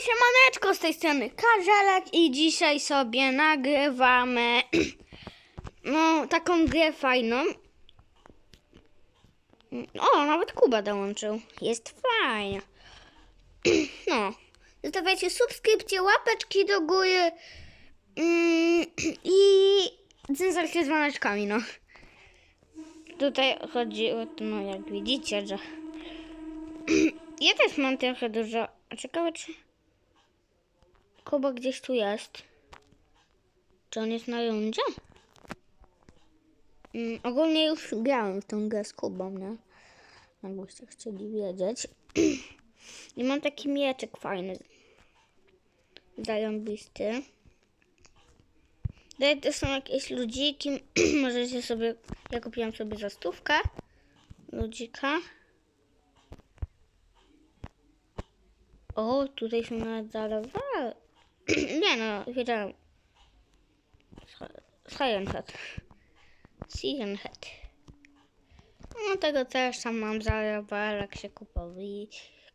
siemaneczko z tej strony Karzelek i dzisiaj sobie nagrywamy no taką grę fajną. O, nawet Kuba dołączył. Jest fajnie. No, zostawiajcie subskrypcje, łapeczki do góry mm, i dzwoneczki z dzwoneczkami, no. Tutaj chodzi o to, no jak widzicie, że ja też mam trochę dużo. Ciekawe, czy Kuba gdzieś tu jest. Czy on jest na rundzie? Mm, ogólnie już grałem w tą grę z Kubą, nie? Jakbyście chcieli wiedzieć. I mam taki mieczek fajny. Zarąbisty. Tutaj to są jakieś ludziki. Możecie sobie... Ja kupiłam sobie za stówkę. Ludzika. O, tutaj są nawet zalewane. Nie no, wiedziałem. Cyan Head. Cyan Head. No tego też tam mam zalewane, jak się kupowi,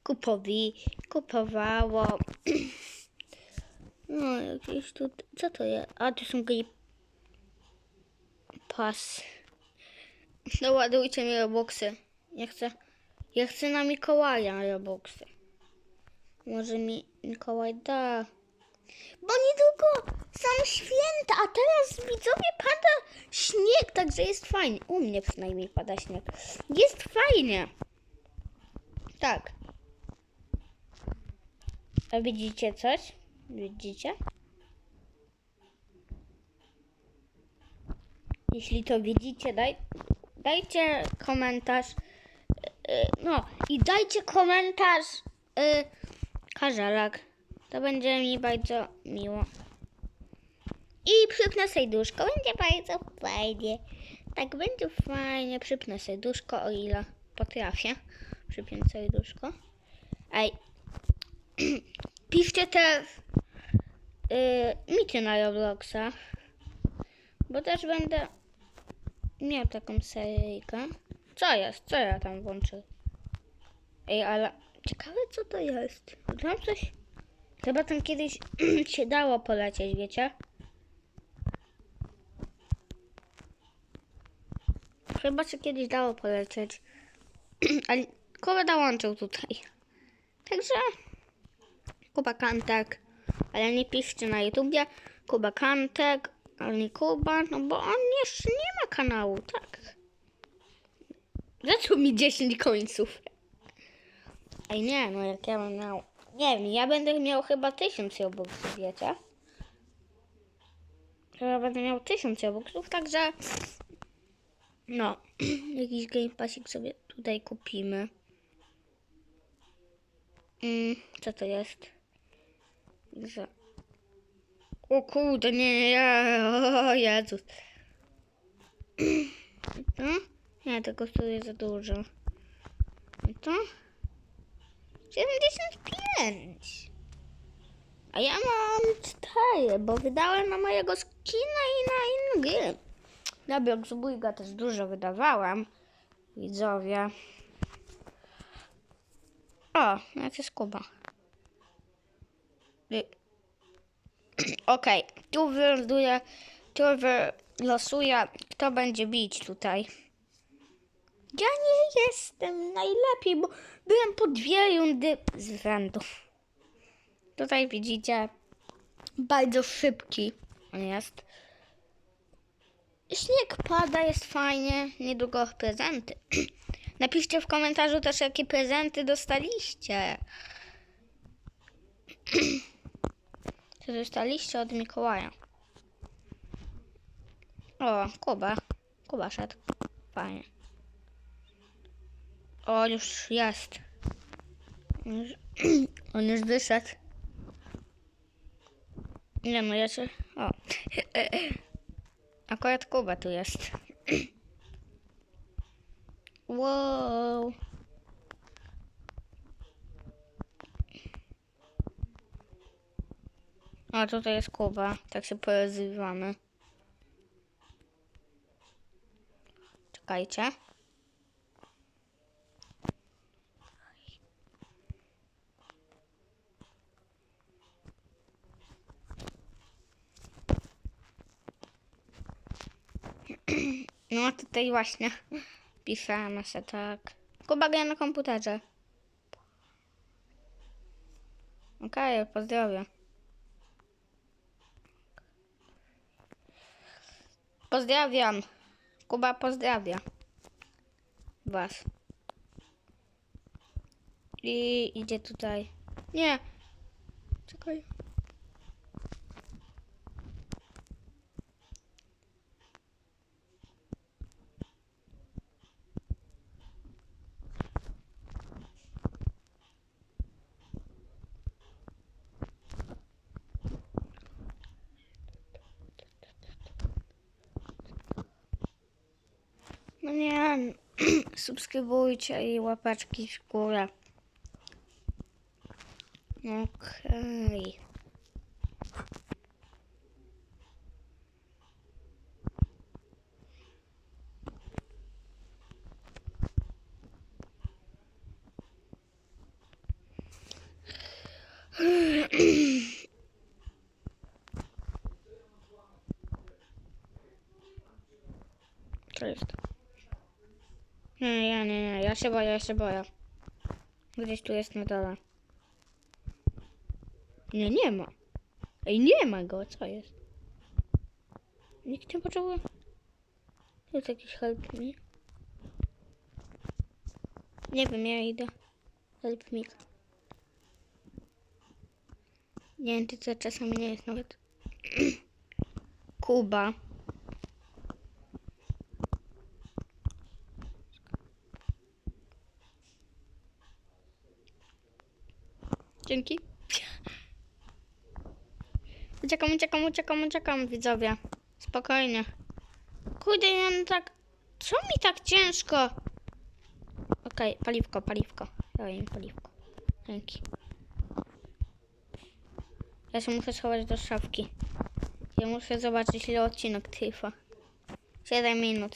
kupowi, kupowało. No, jakieś tu, co to jest? A, to są grip. Pas. Doładujcie mi roboksy. Ja chcę, ja chcę na Mikołaja roboksy. Może mi Mikołaj da. Bo niedługo są święta, a teraz widzowie pada śnieg, także jest fajnie. U mnie przynajmniej pada śnieg. Jest fajnie. Tak. A widzicie coś? Widzicie? Jeśli to widzicie, daj, dajcie komentarz. Yy, No i dajcie komentarz. Yy. To będzie mi bardzo miło. I przypnę serduszko. Będzie bardzo fajnie. Tak, będzie fajnie. Przypnę serduszko, o ile potrafię. Przypiąć serduszko. Ej. Piszcie te yy, mity na Robloxa. Bo też będę miał taką seryjkę. Co jest? Co ja tam włączę? Ej, ale ciekawe co to jest. Tam coś... Chyba tam kiedyś się dało polecieć, wiecie? Chyba się kiedyś dało polecieć. Ale Kuba dołączył tutaj. Także Kuba Kantek. Ale nie piszcie na YouTubie Kuba Kantek, ale nie Kuba, no bo on jeszcze nie ma kanału, tak. Zaczął mi 10 końców. Ej, nie, no jak ja bym miał... Nie wiem, ja będę miał chyba 1000 robuxów, wiecie? Chyba będę miał 1000 robuxów, także... No, jakiś game passik sobie tutaj kupimy. Mm, co to jest? Za... O kurde, nie, nie, o Jezus. To? Nie, to kosztuje za dużo. To? 75. A ja mam 4, bo wydałem na mojego skina i na gry. Na Bloxburga też dużo wydawałam. Widzowie. O, jak jest Kuba. Okej, tu wyląduje, tu wylosuję, kto będzie bić tutaj. Ja nie jestem najlepiej, bo byłem po dwie rundy z rzędu. Tutaj widzicie, bardzo szybki on jest. Śnieg pada, jest fajnie, niedługo prezenty. Napiszcie w komentarzu też, jakie prezenty dostaliście. Co dostaliście od Mikołaja? O, Kuba. Kuba szedł. Fajnie. O, już jest. On już wyszedł. Nie no, ja się... O. Akurat Kuba tu jest. Wow. O, tutaj jest Kuba. Tak się porozrywamy. Czekajcie. No tutaj właśnie piszemy się tak. Kuba gra na komputerze. Okej, pozdrowię. Pozdrawiam. Kuba pozdrawia. Was. I idzie tutaj. Nie. Czekaj. No nie, subskrybujcie i łapeczki w górę. Okej. Jest. Nie, ja nie, nie, ja się boję, ja się boję. Gdzieś tu jest na dole. Nie, nie ma. Ej, nie ma go, co jest? Nikt nie potrzebuje. Jest jakiś help me. Nie wiem, ja idę. Help me. Nie wiem, czy to czasami nie jest nawet. Kuba. Dzięki. Uciekam, uciekam, uciekam, uciekam, widzowie. Spokojnie. Kurde, ja mam tak... Co mi tak ciężko? Okej, paliwko, paliwko. Daj mi paliwko. Dzięki. Ja się muszę schować do szafki. Ja muszę zobaczyć, ile odcinek trwa. 7 minut.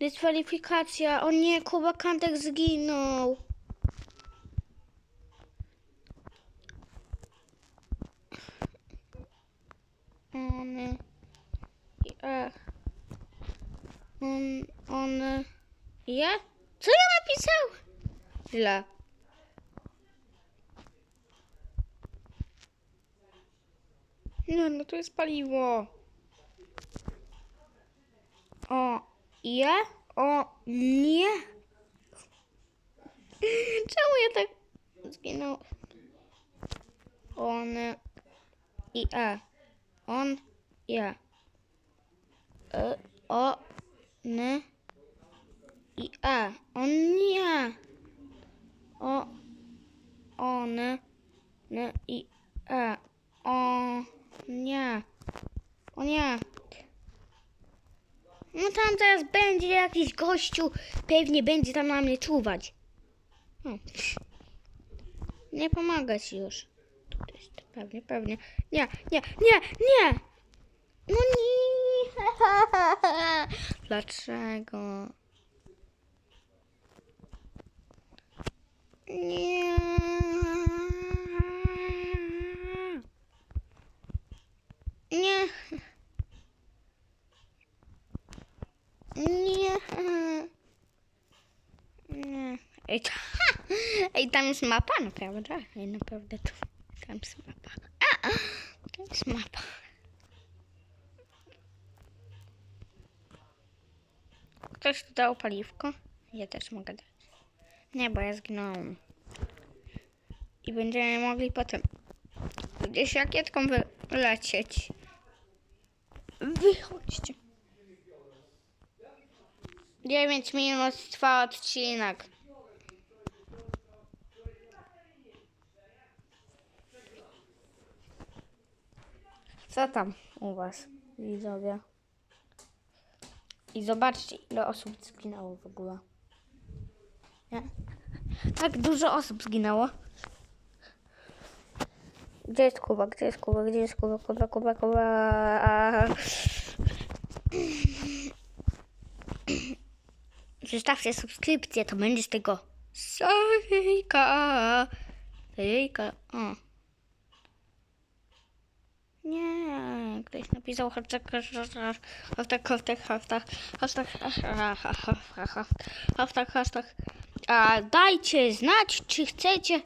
Dyskwalifikacja. O nie, Kuba Kantek zginął. On e. On, on je? Co ja napisał? Źle. Nie, no to jest paliwo. O, je? O, nie? Czemu ja tak zginął? On i e. On, ja. E, o, n i a. On nie. O, on, n i e. O, nie. O nie. No tam teraz będzie jakiś gościu, pewnie będzie tam na mnie czuwać. No. Nie pomagać już. To jest pewnie, pewnie. Nie, nie, nie, nie! No nie! Dlaczego? Nie. Nie. Nie. Nie. Ej, tam jest mapa, naprawdę? Ej, naprawdę tu. Tam jest mapa. Tam jest mapa. Ktoś tu dał paliwko? Ja też mogę dać. Nie, bo ja zginąłem. I będziemy mogli potem gdzieś rakietką wylecieć. Wychodźcie. 9 minut trwa odcinek. Co tam u was, widzowie? I zobaczcie, ile osób zginęło w ogóle. Nie? Tak dużo osób zginęło. Gdzie jest Kuba? Gdzie jest Kuba? Gdzie jest Kuba? Kuba, Kuba, Kuba. Zostawcie subskrypcję, to będzie z tego Sojka. Sojka. O. Nie, ktoś napisał hashtag, hashtag, hashtag, hashtag, hashtag, hashtag, hashtag, hashtag. A dajcie znać, czy chcecie.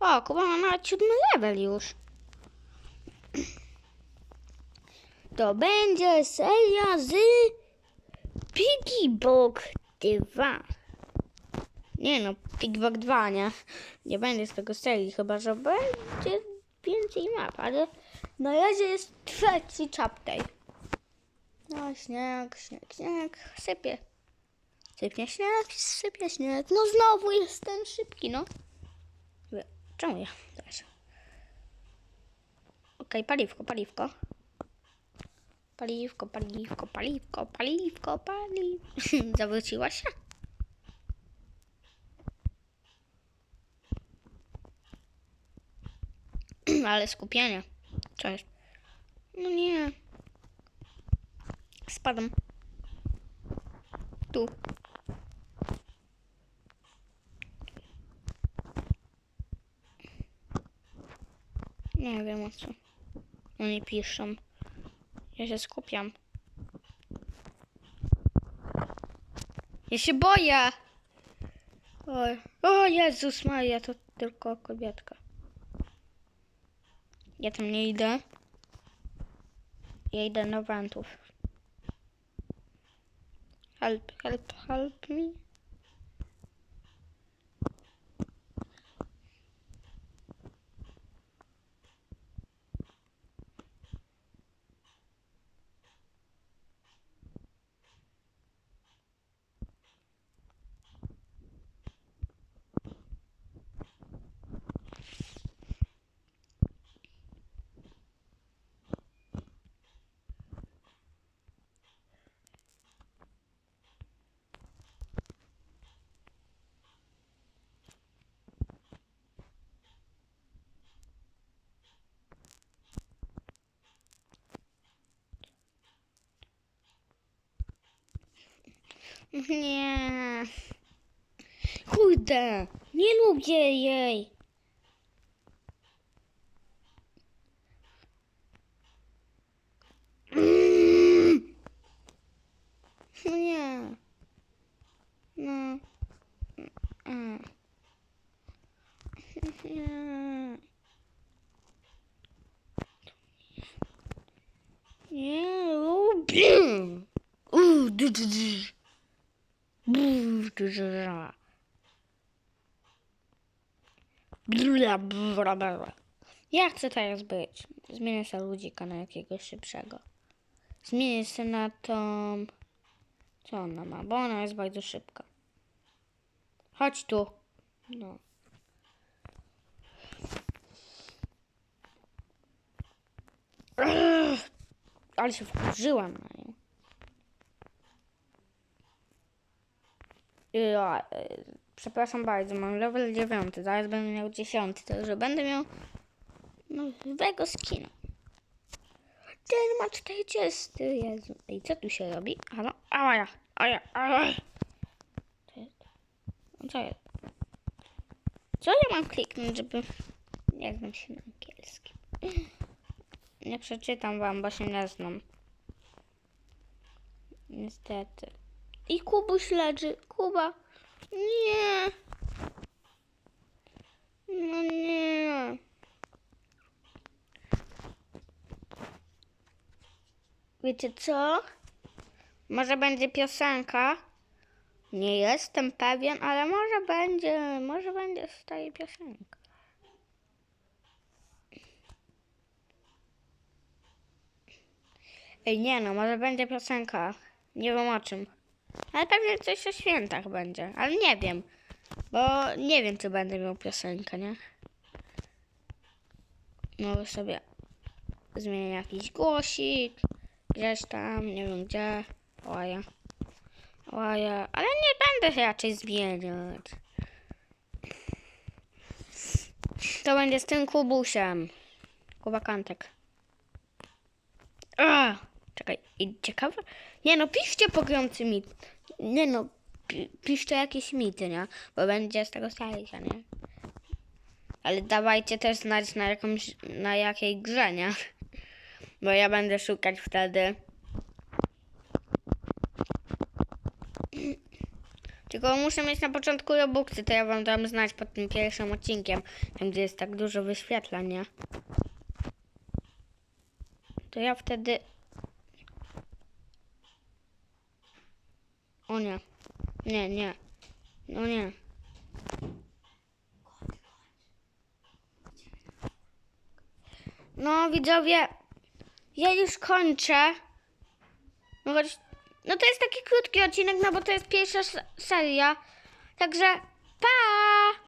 O, Kuba ma nawet siódmy level już. To będzie seria z Piggy Book 2. Nie no, Piggy Book 2, nie? Nie będzie z tego serii, chyba że będzie więcej map, ale na razie jest trzeci chapter. No, śnieg, śnieg, śnieg, sypie. Sypie śnieg, sypie śnieg. No znowu jest ten szybki, no. Czemu ja? Teraz. Okej, paliwko, paliwko. Paliwko, paliwko, paliwko, paliwko, paliwko. Zawróciła się? Ale skupienie. Jest? No nie. Spadam. Tu. Nie wiem o co. Oni piszą. Ja się skupiam. Ja się boję. O, o Jezus Maria, to tylko kobietka. Ja tam nie idę. Ja idę na wantów. Help, help, help me. Не. Куда? Не люблю ей. Не. На. А. Не не люблю. У, ды-ды-ды. Ja chcę teraz być. Zmienię sobie ludzika na jakiegoś szybszego. Zmienię się na tą... Co ona ma? Bo ona jest bardzo szybka. Chodź tu. No. Ale się wkurzyłam na nią. Ja, e, przepraszam bardzo, mam level 9, zaraz będę miał 10, także będę miał nowego skina. Ten ma 40, Jezu. I co tu się robi? Halo? Aja, aja, aja. No Co jest? Co ja mam kliknąć, żeby... Nie znam się na angielskim. Nie przeczytam wam, bo się nie znam. Niestety. I Kubuś leży. Kuba. Nie. No nie. Wiecie co? Może będzie piosenka. Nie jestem pewien, ale może będzie, może będzie z tej piosenka. Ej, nie no, może będzie piosenka. Nie wiem o czym. Ale pewnie coś o świętach będzie, ale nie wiem. Bo nie wiem, czy będę miał piosenkę, nie? Może sobie zmienię jakiś głosik. Gdzieś tam, nie wiem gdzie. Oja. Oja. Ale nie będę raczej zmieniać. To będzie z tym kubusem. Kuba Kantek. Czekaj, ciekawe. Nie no, piszcie pogromcy mit. Nie no, pi piszcie jakieś mity, nie? Bo będzie z tego stajcia, nie? Ale dawajcie też znać na jakąś, na jakiej grze, nie? Bo ja będę szukać wtedy. Tylko muszę mieć na początku robuxy, to ja wam dam znać pod tym pierwszym odcinkiem, tam gdzie jest tak dużo wyświetleń, nie? To ja wtedy... O nie. Nie, nie. No nie. No widzowie, ja już kończę. No, choć, no to jest taki krótki odcinek, no bo to jest pierwsza seria. Także pa!